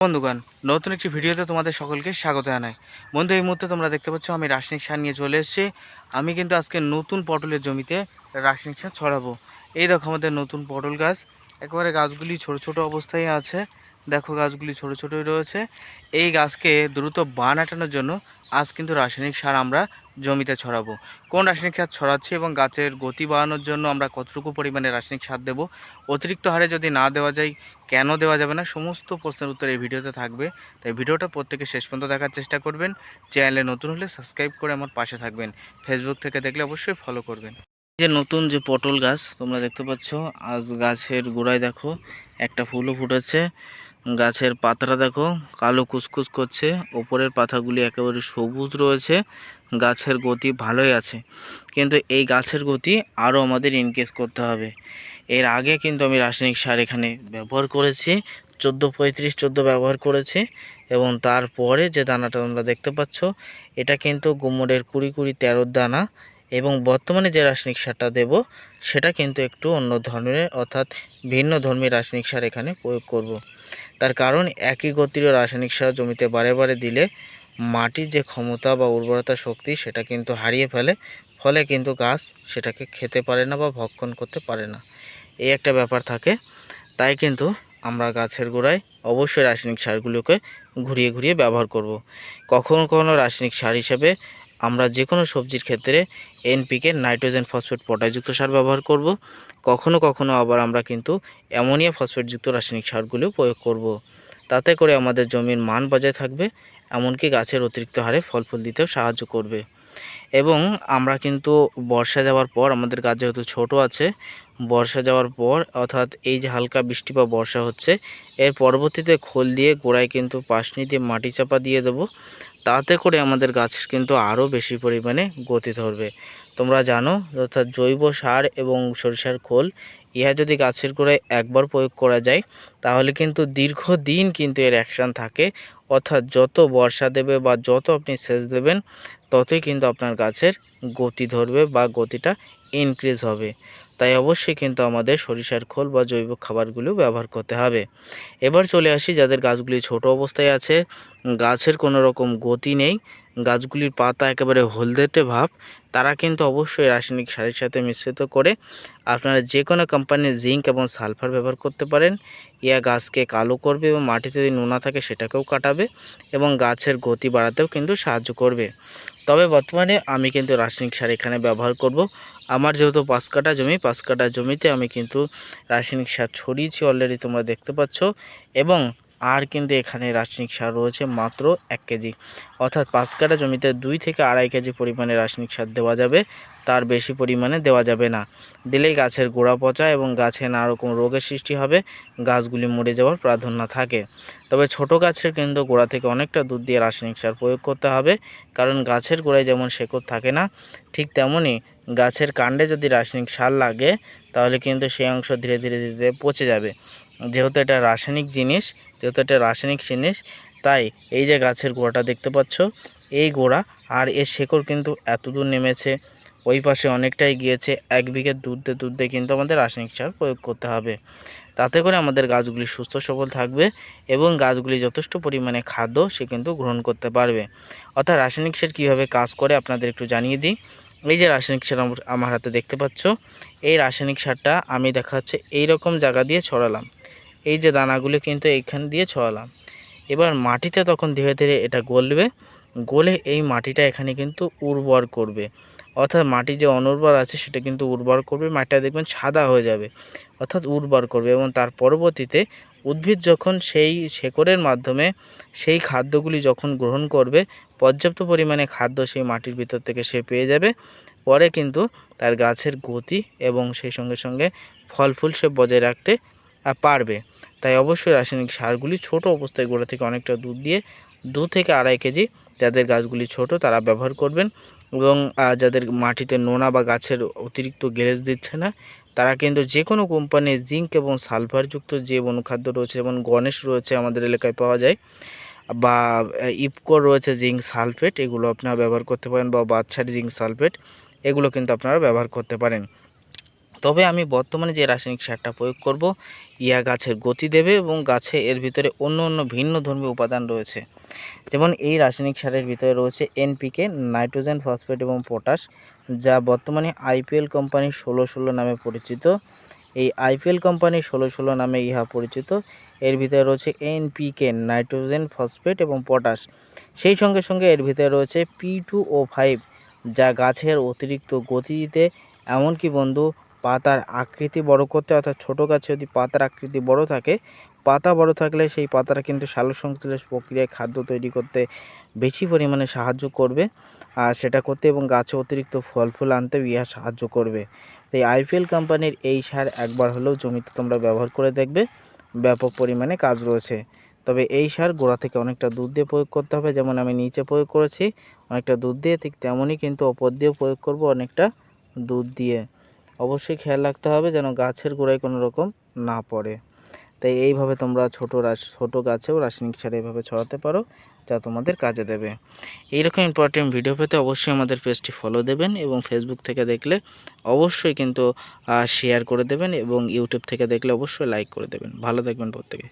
বন্ধুগণ, নতুন একটি ভিডিওতে তোমাদের সকলকে স্বাগত জানাই। বন্ধু, এই মুহূর্তে তোমরা দেখতে পাচ্ছ আমি রাসায়নিক সার নিয়ে চলে এসেছি। আমি কিন্তু আজকে নতুন পটলের জমিতে রাসায়নিক সার ছড়াবো। এই দেখো আমাদের নতুন পটল গাছ। একেবারে গাছগুলি ছোট ছোট অবস্থায় আছে। দেখো গাছগুলি ছোট ছোটই রয়েছে। এই গাছকে দ্রুত বান আটানোর জন্য আজ কিন্তু রাসায়নিক সার আমরা জমিতে ছড়াবো। কোন রাসায়নিক সার ছড়াচ্ছি এবং গাছের গতি বাড়ানোর জন্য আমরা কতটুকু পরিমাণে রাসায়নিক সার দেবো? অতিরিক্ত হারে যদি না দেওয়া যায়, কেন দেওয়া যাবে না? সমস্ত প্রশ্নের উত্তর এই ভিডিওতে থাকবে। তাই ভিডিওটা প্রত্যেকে শেষ পর্যন্ত দেখার চেষ্টা করবেন। চ্যানেলে নতুন হলে সাবস্ক্রাইব করে আমার পাশে থাকবেন। ফেসবুক থেকে দেখলে অবশ্যই ফলো করবেন। যে নতুন যে পটল গাছ, তোমরা দেখতে পাচ্ছ, আজ গাছের গোড়ায় দেখো, একটা ফুলও ফুটেছে। গাছের পাতাটা দেখো, কালো কুচকুচ করছে। ওপরের পাতাগুলি একেবারে সবুজ রয়েছে। গাছের গতি ভালোই আছে। কিন্তু এই গাছের গতি আরও আমাদের ইনকেস করতে হবে। এর আগে কিন্তু আমি রাসায়নিক সার এখানে ব্যবহার করেছি, চোদ্দ পঁয়ত্রিশ চোদ্দ ব্যবহার করেছি এবং তারপরে যে দানাটা তোমরা দেখতে পাচ্ছ, এটা কিন্তু গুমরের কুড়ি কুড়ি তেরোর দানা। এবং বর্তমানে যে রাসায়নিক সারটা দেব, সেটা কিন্তু একটু অন্য ধরনের, অর্থাৎ ভিন্ন ধর্মী রাসায়নিক সার এখানে প্রয়োগ করব। তার কারণ, একই গতির রাসায়নিক সার জমিতে বারে বারে দিলে মাটির যে ক্ষমতা বা উর্বরতা শক্তি, সেটা কিন্তু হারিয়ে ফেলে, ফলে কিন্তু গাছ সেটাকে খেতে পারে না বা ভক্ষণ করতে পারে না এই একটা ব্যাপার থাকে তাই কিন্তু আমরা গাছের গোড়ায় অবশ্যই রাসায়নিক সারগুলোকে ঘুরিয়ে ঘুরিয়ে ব্যবহার করব। কখনো কখনো রাসায়নিক সার হিসেবে আমরা যে কোনো সবজির ক্ষেত্রে এনপিকে নাইট্রোজেন ফসফেট পটাশযুক্ত সার ব্যবহার করব। কখনো কখনো আবার আমরা কিন্তু অ্যামোনিয়া ফসফেটযুক্ত রাসায়নিক সারগুলিও প্রয়োগ করব। তাতে করে আমাদের জমির মান বজায় থাকবে, এমনকি গাছের অতিরিক্ত হারে ফল ফুল দিতেও সাহায্য করবে এবং আমরা কিন্তু বর্ষা যাওয়ার পর, আমাদের গাছ যেহেতু ছোট আছে, বর্ষা যাওয়ার পর, অর্থাৎ এই যে হালকা বৃষ্টি বা বর্ষা হচ্ছে, এর পরবর্তীতে খোল দিয়ে গোড়ায় কিন্তু পাশনি দিয়ে মাটি চাপা দিয়ে দেবো তাতে করে আমাদের গাছের কিন্তু আরও বেশি পরিমাণে গতি ধরবে। তোমরা জানো, অর্থাৎ জৈব সার এবং সরিষার খোল, ইহা যদি গাছের গোড়ায় একবার প্রয়োগ করা যায়, তাহলে কিন্তু দীর্ঘদিন কিন্তু এর অ্যাকশান থাকে। অর্থাৎ যত বর্ষা দেবে বা যত আপনি সেচ দেবেন, ততই কিন্তু আপনার গাছের গতি ধরবে বা গতিটা ইনক্রিজ হবে। তাই অবশ্যই কিন্তু আমাদের সরিষার খোল বা জৈব খাবারগুলো ব্যবহার করতে হবে। এবার চলে আসি যাদের গাছগুলি ছোট অবস্থায় আছে। গাছের কোনো রকম গতি নেই। গাছগুলির পাতা একেবারে হলদেটে ভাব। তারা কিন্তু অবশ্যই রাসায়নিক সারের সাথে মিশ্রিত করে আপনারা যে কোনো কোম্পানির জিঙ্ক এবং সালফার ব্যবহার করতে পারেন। ইয়া গাছকে কালো করবে এবং মাটিতে যদি নোনা থাকে সেটাকেও কাটাবে এবং গাছের গতি বাড়াতেও কিন্তু সাহায্য করবে। তবে বর্তমানে আমি কিন্তু রাসায়নিক সার এখানে ব্যবহার করব। আমার যেহেতু পাঁচ কাটা জমি, পাঁচ কাটা জমিতে আমি কিন্তু রাসায়নিক সার ছড়িয়েছি অলরেডি তোমরা দেখতে পাচ্ছ এবং আর কিন্তু এখানে রাসায়নিক সার রয়েছে মাত্র এক কেজি। অর্থাৎ পাঁচ কাটা জমিতে দুই থেকে আড়াই কেজি পরিমাণে রাসায়নিক সার দেওয়া যাবে, তার বেশি পরিমাণে দেওয়া যাবে না। দিলেই গাছের গোড়া পচা এবং গাছে নানা রকম রোগের সৃষ্টি হবে, গাছগুলি মরে যাওয়ার প্রাধান্য থাকে। তবে ছোট গাছের কিন্তু গোড়া থেকে অনেকটা দুধ দিয়ে রাসায়নিক সার প্রয়োগ করতে হবে, কারণ গাছের গোড়ায় যেমন শেকড় থাকে না, ঠিক তেমনই গাছের কাণ্ডে যদি রাসায়নিক সার লাগে, তাহলে কিন্তু সেই অংশ ধীরে ধীরে ধীরে পচে যাবে। যেহেতু এটা রাসায়নিক জিনিস, যেহেতু এটা রাসায়নিক জিনিস, তাই এই যে গাছের গোড়াটা দেখতে পাচ্ছ, এই গোড়া আর এর শেকড় কিন্তু এত দূর নেমেছে, ওই পাশে অনেকটাই গিয়েছে, এক বিঘে দুধে দুধে কিন্তু আমাদের রাসায়নিক সার প্রয়োগ করতে হবে। তাতে করে আমাদের গাছগুলি সুস্থ সবল থাকবে এবং গাছগুলি যথেষ্ট পরিমাণে খাদ্য সে কিন্তু গ্রহণ করতে পারবে। অর্থাৎ রাসায়নিক সার কীভাবে কাজ করে আপনাদের একটু জানিয়ে দিই। এই যে রাসায়নিক সার আমার হাতে দেখতে পাচ্ছ, এই রাসায়নিক সারটা আমি দেখা যাচ্ছে এইরকম জায়গা দিয়ে ছড়ালাম। এই যে দানাগুলো কিন্তু এইখান দিয়ে ছড়ালাম। এবার মাটিতে তখন ধীরে ধীরে এটা গলবে, গলে এই মাটিটা এখানে কিন্তু উর্বর করবে। অর্থাৎ মাটি যে অনুর্বর আছে সেটা কিন্তু উর্বর করবে, মাটিটা দেখবেন সাদা হয়ে যাবে, অর্থাৎ উর্বর করবে এবং তার পরবর্তীতে উদ্ভিদ যখন সেই শেকড়ের মাধ্যমে সেই খাদ্যগুলি যখন গ্রহণ করবে পর্যাপ্ত পরিমাণে খাদ্য সেই মাটির ভিতর থেকে সে পেয়ে যাবে। পরে কিন্তু তার গাছের গতি এবং সেই সঙ্গে সঙ্গে ফল ফুল সে বজায় রাখতে পারবে। তাই অবশ্যই রাসায়নিক সারগুলি ছোট অবস্থায় গোড়া থেকে অনেকটা দুধ দিয়ে দু থেকে আড়াই কেজি যাদের গাছগুলি ছোট তারা ব্যবহার করবেন এবং যাদের মাটিতে নোনা বা গাছের অতিরিক্ত গ্যারেজ দিচ্ছে না, তারা কিন্তু যে কোনো কোম্পানির জিঙ্ক এবং সালফারযুক্ত যে অনুখাদ্য রয়েছে, যেমন গণেশ রয়েছে আমাদের এলাকায় পাওয়া যায় বা ইপকো রয়েছে জিঙ্ক সালফেট, এগুলো আপনারা ব্যবহার করতে পারেন, বা বাচ্চার জিঙ্ক সালফেট, এগুলো কিন্তু আপনারা ব্যবহার করতে পারেন। তবে আমি বর্তমানে যে রাসায়নিক সারটা প্রয়োগ করব ইয়া গাছের গতি দেবে এবং গাছে এর ভিতরে অন্য অন্য ভিন্ন ধর্মী উপাদান রয়েছে। যেমন এই রাসায়নিক সারের ভিতরে রয়েছে এনপিকে নাইট্রোজেন, ফসফেট এবং পটাশ, যা বর্তমানে আইপিএল কোম্পানির ষোলো ষোলো নামে পরিচিত। এই আইপিএল কোম্পানির ষোলো ষোলো নামে ইহা পরিচিত। এর ভিতরে রয়েছে এনপিকে নাইট্রোজেন, ফসফেট এবং পটাশ। সেই সঙ্গে সঙ্গে এর ভিতরে রয়েছে পি টু ও ফাইভ যা গাছের অতিরিক্ত গতি দিতে, এমনকি বন্ধু, পাতার আকৃতি বড় করতে, অর্থাৎ ছোটো গাছে যদি পাতার আকৃতি বড় থাকে, পাতা বড় থাকলে সেই পাতাটা কিন্তু সালোকসংশ্লেষ প্রক্রিয়ায় খাদ্য তৈরি করতে বেশি পরিমাণে সাহায্য করবে, আর সেটা করতে এবং গাছে অতিরিক্ত ফল ফুল আনতে ইহা সাহায্য করবে। তাই আইপিএল কোম্পানির এই সার একবার হলেও জমিতে তোমরা ব্যবহার করে দেখবে, ব্যাপক পরিমাণে কাজ রয়েছে। তবে এই সার গোড়া থেকে অনেকটা দুধ দিয়ে প্রয়োগ করতে হবে, যেমন আমি নিচে প্রয়োগ করেছি, অনেকটা দুধ দিয়ে, ঠিক তেমনই কিন্তু অপর দিয়েও প্রয়োগ করব অনেকটা দুধ দিয়ে। অবশ্যই খেয়াল রাখতে হবে যেন গাছের গোড়ায় কোনো রকম না পড়ে। তাই এইভাবে তোমরা ছোটো রাস, ছোটো গাছেও রাসায়নিক সার এইভাবে ছড়াতে পারো, যা তোমাদের কাজে দেবে। এইরকম ইম্পর্টেন্ট ভিডিও পেতে অবশ্যই আমাদের পেজটি ফলো দেবেন এবং ফেসবুক থেকে দেখলে অবশ্যই কিন্তু শেয়ার করে দেবেন এবং ইউটিউব থেকে দেখলে অবশ্যই লাইক করে দেবেন। ভালো থাকবেন প্রত্যেকে।